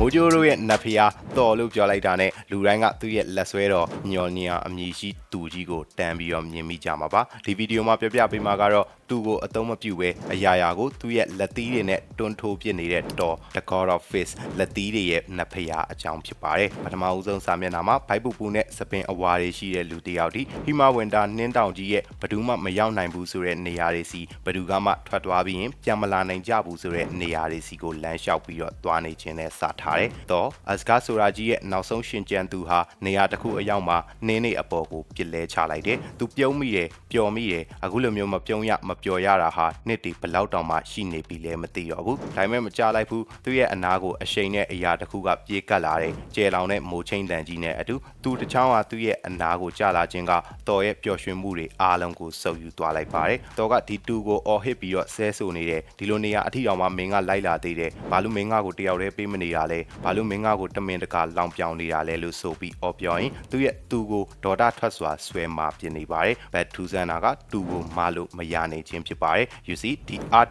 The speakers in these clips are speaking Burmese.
မိုးကြိုးတို့ရဲ့နတ်ဖျားတော်လို့ပြောလိုက်တာနဲ့လူတိုင်းကသူ့ရဲ့လက်ဆွဲတော်ညော်နီယာအမည်ရှိသူကြီးကိုတန်းပြီးတော့မြင်မိကြမှာပါဒီဗီဒီယိုမှာပြောပြပေးမှာကတော့ သူ့ကိုအသုံးမပြုဘဲအရာရာကိုသူ့ရဲ့လက်သီးတွေနဲ့တွန်းထိုးပစ်နေတဲ့တော် The God of Fish လက်သီးတွေရဲ့နတ်ဖျားအကြောင်းဖြစ်ပါတယ်ပထမဦးဆုံးစာမျက်နှာမှာဘိုက်ပူပူနဲ့စပင်အဝါတွေရှိတဲ့လူတစ်ယောက်ဒီဟီမာဝင်တာနှင်းတောင်ကြီးရဲ့ဘယ်သူမှမရောက်နိုင်ဘူးဆိုတဲ့နေရာတွေစီဘယ်သူကမှထွက်သွားပြီးရင်ပြန်မလာနိုင်ကြဘူးဆိုတဲ့နေရာတွေစီကိုလမ်းလျှောက်ပြီးတော့သွားနေခြင်းနဲ့စထားတယ်။တော့အစကားဆိုရာကြီးရဲ့နောက်ဆုံးရှင်ကြံသူဟာနေရာတစ်ခုအရောက်မှာနင်းနေအပေါ်ကိုပြစ်လဲချလိုက်တယ်။သူပြုံးမိတယ်ပျော်မိတယ်အခုလိုမျိုးမပြုံးရမပျော်ရတာဟာနှစ်တီဘလောက်တောင်မှရှိနေပြီလဲမသိတော့ဘူး။ဒါပေမဲ့မကြလိုက်ဘူးသူ့ရဲ့အနာကိုအရှိန်နဲ့အရာတစ်ခုကပြေးကပ်လာတယ်။ကျဲလောင်တဲ့မိုးချင်းတန်ကြီးနဲ့အတူသူတစ်ချောင်းဟာသူ့ရဲ့အနာကိုကြလာခြင်းကတော်ရဲ့ပျော်ရွှင်မှုတွေအားလုံးကိုစုပ်ယူသွားလိုက်ပါတယ်။တော်ကဒီတူကိုအော်ဟစ်ပြီးတော့ဆဲဆိုနေတယ်ဒီလိုနေရာအထီတော်မှာမင်းကလိုက်လာသေးတယ်။ဘာလို့မင်းကကိုတယောက်တည်းပေးမနေတာလဲ။ဘာလို့မင်းကကိုတမင်တကာလောင်ပြောင်နေတာလဲလို့ဆိုပြီးအော်ပြောရင်သူ့ရဲ့သူကိုဒေါ်တာထွက်စွာဆွဲမာပြနေပါတယ်။ဘက်ထူဆန်နာကတူကိုမလို့မရနိုင်ခြင်းဖြစ်ပါတယ်။ you see ဒီ art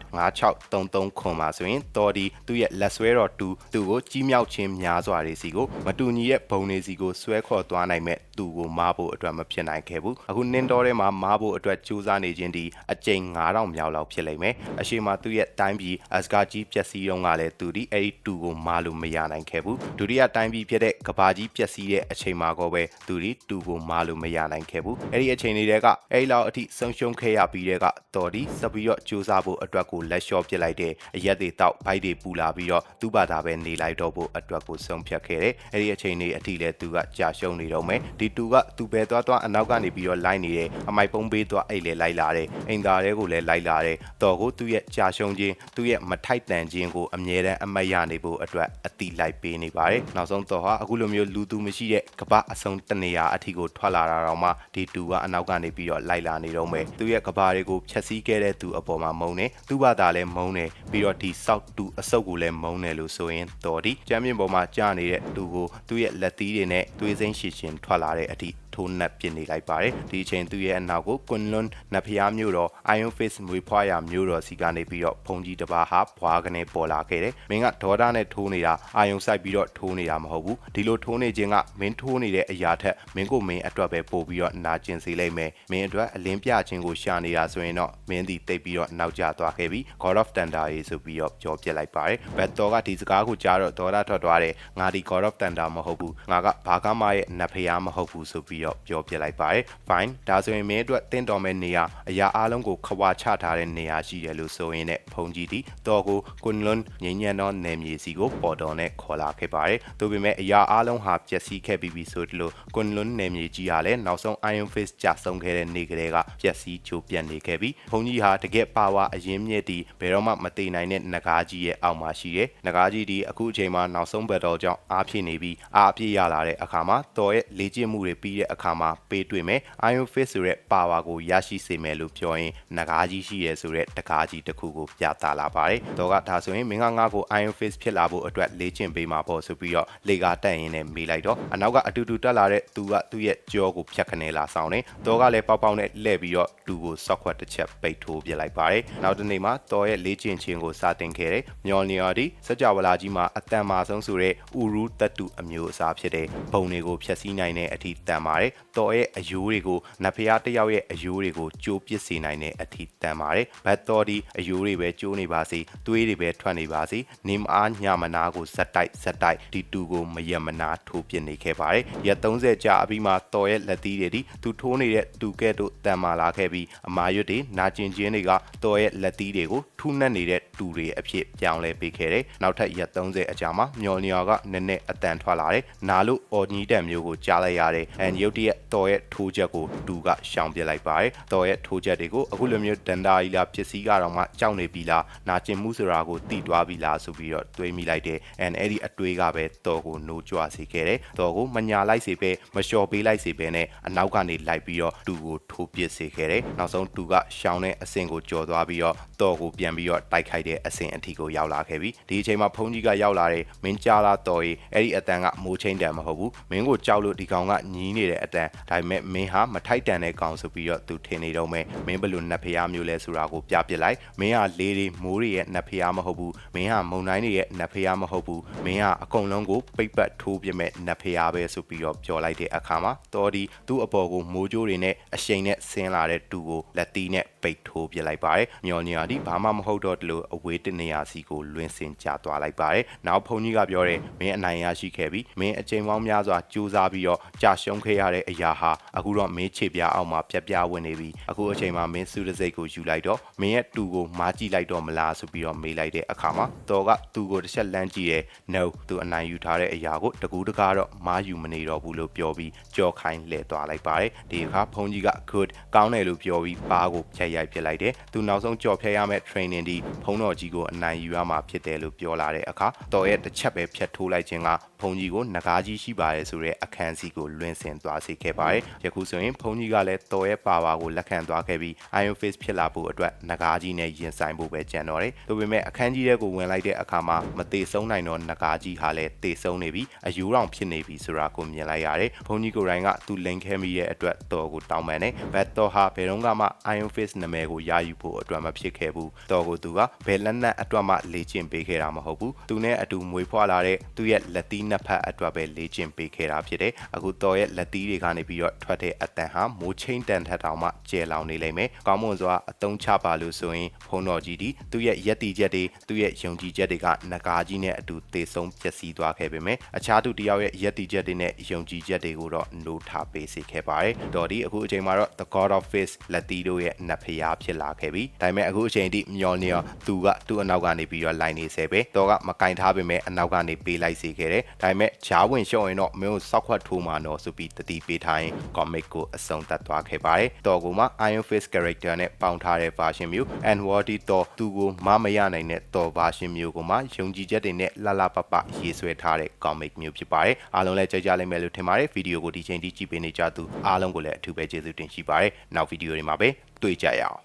9633ခွန်မှာဆိုရင်တော်ဒီသူ့ရဲ့လက်ဆွဲတော်တူသူကိုကြီးမြောက်ခြင်းများစွာတွေစီကိုမတူညီရဲ့ဘုံတွေစီကိုဆွဲခေါ်သွားနိုင်မဲ့သူကိုမားဖို့အတွက်မဖြစ်နိုင်ခဲ့ဘူးအခုနင်းတော်ထဲမှာမားဖို့အတွက်ကြိုးစားနေခြင်းဒီအကြိမ်9000မြောက်လောက်ဖြစ်လိမ့်မယ်အရှိမသူ့ရဲ့တိုင်းပြည်အစကားကြီးပျက်စီးတော့ကလည်းသူဒီအဲ့ဒီတူကိုမားလို့မရနိုင်ခဲ့ဘူးဒုတိယတိုင်းပြည်ဖြစ်တဲ့ကဘာကြီးပျက်စီးတဲ့အချိန်မှာကောပဲသူဒီတူကိုမားလို့မရနိုင်ခဲ့ဘူးအဲ့ဒီအချိန်တွေကအဲ့လောက်အထိဆုံးရှုံးခဲ့ရပြီးတဲ့ကတော်ဒီစပြီးတော့ကြိုးစားဖို့အတွက်ကိုလက်လျှော့ပစ်လိုက်တဲ့အရက်တွေတောက်ဘိုက်တွေပူလာပြီးတော့သူ့ဘာသာပဲနေလိုက်တော့ဖို့အတွက်ကိုဆုံးဖြတ်ခဲ့တယ်အဲ့ဒီအချိန်တွေအထိလဲသူကကြာရှုံးနေတော့မယ်ဒီတူကသူပဲသွားသွားအနောက်ကနေပြီးတော့လိုက်နေတယ်အမိုက်ပုံးပေးသွားအိတ်လေလိုက်လာတယ်အိမ်သားတွေကိုလည်းလိုက်လာတယ်တော်ကိုသူ့ရဲ့ကြာရှုံးခြင်းသူ့ရဲ့မထိုက်တန်ခြင်းကိုအမြဲတမ်းအမတ်ရနေဖို့အတွက်အတိလိုက်ပေးနေပါတယ်နောက်ဆုံးတော်ဟာအခုလိုမျိုးလူသူမရှိတဲ့ကပအစုံတနေရာအထိကိုထွက်လာတာတော့မှဒီတူကအနောက်ကနေပြီးတော့လိုက်လာနေတော့မယ်သူ့ရဲ့ကဘာတွေကိုဖြတ်စည်းခဲ့တဲ့သူအပေါ်မှာမုန်းတယ်သူ့ဘာသာလည်းမုန်းတယ်ပြီးတော့ဒီစောက်တူအဆုပ်ကိုလည်းမုန်းတယ်လို့ဆိုရင်တော်ဒီကျမ်းမြင့်ပေါ်မှာကြားနေတဲ့သူကိုသူ့ရဲ့လက်သီးတွေနဲ့သွေးစိမ်းရှည်ရှင်ထွက်လာတဲ့အထိထိုးနှက်ပစ်နေလိုက်ပါတယ်ဒီအချိန်သူ့ရဲ့အနောက်ကိုကွန်လွန်နဖျားမျိုးတော် Iron Face မွေဖွားရမျိုးတော်စီကနေပြီးတော့ဖုန်ကြီးတစ်ပါးဟာဘွားကနေပေါ်လာခဲ့တယ်မင်းကဒေါ်ဒါနဲ့ထိုးနေတာအာယုံဆိုင်ပြီးတော့ထိုးနေတာမဟုတ်ဘူးဒီလိုထိုးနေခြင်းကမင်းထိုးနေတဲ့အရာထက်မင်းကိုမင်းအတွက်ပဲပို့ပြီးတော့နာကျင်စေလိမ့်မယ်မင်းအတွက်အလင်းပြခြင်းကိုရှာနေတာဆိုရင်တော့မင်းဒီတိတ်ပြီးတော့နောက်ကျသွားခဲ့ပြီ God of Thunder ရေးဆိုပြီးတော့ကြောပြစ်လိုက်ပါတယ်ဘက်တော်ကဒီစကားကိုကြားတော့ဒေါ်ဒါထွက်သွားတယ်ငါဒီ God of Thunder မဟုတ်ဘူးငါကဘာကမရဲ့နဖျားမဟုတ်ဘူးဆိုပြီးတော့ပြောပြလိုက်ပါတယ် fine ဒါဆိုရင်မင်းအတွက်တင့်တော်မဲ့နေရာအရာအလုံးကိုခွာချထားတဲ့နေရာရှိတယ်လို့ဆိုရင်လည်းဖုန်ကြီးတီတော်ကိုကွန်လွန်ငင်းညံသောနယ်မြေစီကိုပေါ်တော်နဲ့ခေါ်လာခဲ့ပါတယ်။ဒါပေမဲ့အရာအလုံးဟာပျက်စီးခဲ့ပြီးပြီဆိုသလိုကွန်လွန်နယ်မြေကြီးဟာလည်းနောက်ဆုံး Iron Fist ကြဆုံးခဲ့တဲ့နေ့ကလေးကပျက်စီးချိုးပြတ်နေခဲ့ပြီးဖုန်ကြီးဟာတကယ်ပါဝါအရင်မြင့်တီဘယ်တော့မှမတည်နိုင်တဲ့နဂါးကြီးရဲ့အောက်မှာရှိတယ်။နဂါးကြီးဒီအခုအချိန်မှာနောက်ဆုံးဘက်တော်ကြောင့်အားဖြစ်နေပြီးအားအပြည့်ရလာတဲ့အခါမှာတော်ရဲ့လေ့ကျင့်မှုတွေပြီးတဲ့အခါမှာပေးတွေ့မယ် Iron Fist ဆိုတဲ့ပါဝါကိုရရှိစေမယ်လို့ပြောရင်နဂါးကြီးရှိရဲဆိုတဲ့တကားကြီးတစ်ခုကိုပြသလာပါတယ်။တော့ကဒါဆိုရင်မင်းကငါ့ကို Iron Fist ဖြစ်လာဖို့အတွက်လေ့ကျင့်ပေးမှာပေါ့ဆိုပြီးတော့လေကာတက်ရင်းနဲ့မေးလိုက်တော့အနောက်ကအတူတူတက်လာတဲ့သူကသူ့ရဲ့ကြောကိုဖြတ်ခနဲလာဆောင်တယ်။တော့ကလည်းပေါက်ပေါက်နဲ့လှည့်ပြီးတော့သူကိုစောက်ခွက်တစ်ချက်ပိတ်ထိုးပြလိုက်ပါတယ်။နောက်တစ်နေ့မှာတော်ရဲ့လေ့ကျင့်ခြင်းကိုစတင်ခဲ့တယ်။မျော်လျော်ဒီစကြဝဠာကြီးမှာအတန်မာဆုံးဆိုတဲ့ဥရူတတုအမျိုးအစားဖြစ်တဲ့ဘုံတွေကိုဖျက်ဆီးနိုင်တဲ့အထိတန်ပါတယ်။တော်ရဲ့အယိုးတွေကိုနဖျားတစ်ယောက်ရဲ့အယိုးတွေကိုကြိုးပစ်စေနိုင်တဲ့အထိတန်ပါတယ်။ဘတ်တော်ဒီအယိုးတွေပဲကျိုးနေပါစေ။သွေးတွေပဲထွက်နေပါစေ။နေမအားညမနာကိုဇက်တိုက်ဇက်တိုက်ဒီတူကိုမယမနာထိုးပစ်နေခဲ့ပါတယ်။ရက်30ကြာအပြီးမှာတော်ရဲ့လက်သီးတွေဒီသူထိုးနေတဲ့တူကဲ့သို့တန်မာလာခဲ့ပြီးအမာရွတ်တွေနာကျင်ခြင်းတွေကတော်ရဲ့လက်သီးတွေကိုထူးနှက်နေတဲ့တူတွေအဖြစ်ပြောင်းလဲပေးခဲ့တယ်။နောက်ထပ်ရက်30အကြာမှာမျော်လျော်ကနည်းနည်းအတန်ထွက်လာတယ်။နာလို့အော်ညီးတက်မျိုးကိုကြားလိုက်ရတယ်။အန်ရုတ်တရက်တော်ရဲ့ထိုးချက်ကိုတူကရှောင်ပြလိုက်ပါတယ်။တော်ရဲ့ထိုးချက်တွေကိုအခုလိုမျိုးဒန်ဒါကြီးလားပစ္စည်းကတော့မှကြောက်နေပြီလားနာကျင်မှုဆိုတာကိုတီးတွားပြီလားဆိုပြီးတော့တွေးမိလိုက်တယ်။ and အဲ့ဒီအတွေးကပဲတော်ကိုနိုးကြွစေခဲ့တယ်။တော်ကိုမညာလိုက်စေပဲမလျှော်ပေးလိုက်စေပဲနဲ့အနောက်ကနေလိုက်ပြီးတော့တူကိုထိုးပစ်စေခဲ့တယ်။နောက်ဆုံးတူကရှောင်းတဲ့အဆင့်ကိုကျော်သွားပြီးတော့တော်ကိုပြန်ပြီးတော့တိုက်ခိုက်တဲ့အဆင့်အထိကိုရောက်လာခဲ့ပြီဒီအချိန်မှာဖုန်ကြီးကရောက်လာတဲ့မင်းကြားလာတော်ရီအဲ့ဒီအတန်ကမိုးချင်းတန်မဟုတ်ဘူးမင်းကိုကြောက်လို့ဒီကောင်ကညီးနေတဲ့အတန်ဒါပေမဲ့မင်းဟာမထိုက်တန်တဲ့ကောင်ဆိုပြီးတော့သူထင်နေတော့မယ်မင်းဘယ်လိုနတ်ဖျားမျိုးလဲဆိုတာကိုပြပစ်လိုက်မင်းကလေးတွေမိုးတွေရဲ့နတ်ဖျားမဟုတ်ဘူးမင်းကမုံတိုင်းတွေရဲ့နတ်ဖျားမဟုတ်ဘူးမင်းကအကုန်လုံးကိုပိတ်ပတ်ထိုးပြမဲ့နတ်ဖျားပဲဆိုပြီးတော့ပြောလိုက်တဲ့အခါမှာတော်ဒီသူ့အပေါ်ကိုမိုးကြိုးတွေနဲ့အရှိန်နဲ့ဆင်းလာတဲ့တူကိုလက်တီးနဲ့ပိတ်ထိုးပြလိုက်ပါတယ်မျော်ညာဒီဘာမှမဟုတ်တော့တလို့အဝေးတနေရာစီကိုလွင်စင်ကျသွားလိုက်ပါတယ်နောက်ဖုန်ကြီးကပြောတယ်မင်းအနိုင်ရရှိခဲ့ပြီမင်းအချိန်ပေါင်းများစွာကြိုးစားပြီးတော့ကြာရှုံးခဲ့ရတဲ့အရာဟာအခုတော့မင်းခြေပြားအောင်မှာပြက်ပြားဝင်နေပြီအခုအချိန်မှာမင်းစုတစိတ်ကိုယူလိုက်တော့မင်းရဲ့တူကိုမားကြည့်လိုက်တော့မလားဆိုပြီးတော့မေးလိုက်တဲ့အခါမှာတော်ကသူ့ကိုတစ်ချက်လမ်းကြည့်တယ် no သူအနိုင်ယူထားတဲ့အရာကိုတကူတကားတော့မားယူမနေတော့ဘူးလို့ပြောပြီးကြော်ခိုင်းလဲသွားလိုက်ပါတယ်ဒီအခါဖုန်ကြီးက good ကောင်းတယ်လို့ပြောပြီးဘားကိုဖြတ်ရိုက်ပစ်လိုက်တယ်သူနောက်ဆုံးကြော်ဖြတ်ရမယ့် training ဒီဖုံးတော်ကြီးကိုအနိုင်ယူရမှာဖြစ်တယ်လို့ပြောလာတဲ့အခါတော်ရဲ့တစ်ချက်ပဲဖြတ်ထိုးလိုက်ခြင်းကဖုန်ကြီးကိုငကားကြီးရှိပါတယ်ဆိုတဲ့အခန်းစီကိုလွင့်စင်သွားစေခဲ့ပါတယ်ယခုဆိုရင်ဖုန်ကြီးကလည်းတော်ရဲ့ပါဝါကိုလက်ခံသွားခဲ့ပြီး Iron Face ဖြစ်လာဖို့အတွက်ငကားကြီးနဲ့ရင်ဆိုင်ဖို့ပဲကြံတော့တယ်ဒါပေမဲ့အခန်းကြီးထဲကိုဝင်လိုက်တဲ့အခါမှာမသေးဆုံးနိုင်တော့ငကားကြီးဟာလည်းသေဆုံးနေပြီအယူတော်ဖြစ်နေပြီဆိုတာကိုမြင်လိုက်ရတယ်ဖုန်ကြီးကိုယ်တိုင်ကသူလိန်ခဲမိတဲ့အတွက်တော်ကိုတောင်းပန်တယ်ဘတ်တော်ဟာဘယ်တော့မှ Iron Face နာမည်ကိုရယူဖို့အတွက်မဖြစ်ခဲ့ဘူးတော်ကိုသူကဘယ်လက်နက်အတွက်မှလေ့ကျင့်ပေးခဲ့တာမဟုတ်ဘူးသူနဲ့အတူမွေးဖွားလာတဲ့သူ့ရဲ့လက်သီးနှစ်ဖက်အတွက်ပဲလေ့ကျင့်ပေးခဲ့တာဖြစ်တယ်အခုတော်ရဲ့လက်သီးတွေကနေပြီးတော့ထွက်တဲ့အတန်ဟာမိုးချင်းတန်ထက်တောင်မှကျဲလောင်နေလိမ့်မယ်ကောင်းမွန်စွာအသုံးချပါလို့ဆိုရင်ဖုံးတော်ကြီးဒီသူ့ရဲ့ရက်တီချက်တွေသူ့ရဲ့ယုံကြည်ချက်တွေကငကားကြီးနဲ့အတူသေဆုံးပျက်စီးသွားခဲ့ပေမဲ့အခြားသူတစ်ယောက်ရဲ့ရက်တီချက်တွေနဲ့ယုံကြည်ချက်တွေကိုတော့နှိုးထားပေးစေခဲ့ပါတယ်တော်ဒီအခုအချိန်မှာတော့ The God of Face လက်တီးတို့ရဲ့နတ်ဖျားဖြစ်လာခဲ့ပြီဒါပေမဲ့အခုအချိန်ထိမျောနေရောသူကသူ့အနောက်ကနေပြီးတော့လိုက်နေစေပဲတော်ကမကင်ထားပေမဲ့အနောက်ကနေပေးလိုက်စေခဲ့တယ်ဒါပေမဲ့ဂျားဝင်ရှော့ရင်တော့မင်းကိုစောက်ခွက်ထိုးမှာတော့ဆိုပြီးတတိပေးထားရင် comic ကိုအဆုံးသတ်သွားခဲ့ပါတယ်တော်ကမှ Iron Face character နဲ့ပေါင်းထားတဲ့ version မျိုး and Wardy တော်သူကိုမမရနိုင်တဲ့တော် version မျိုးကိုမှယုံကြည်ချက်တွေနဲ့လှလှပပရေးဆွဲထားတဲ့ comic မျိုးဖြစ်ပါတယ်အားလုံးလည်းကြိုက်ကြလိမ့်မယ်လို့ထင်ပါတယ်ဗီဒီယိုကိုဒီချိန်ထိကြည့်ပေးနေကြသူအားလုံးကိုလည်းအထူးပဲကျေးဇူးတင်ရှိပါတယ်နောက်ဗီဒီယိုတွေမှာပဲ တွေ့ကြရအောင်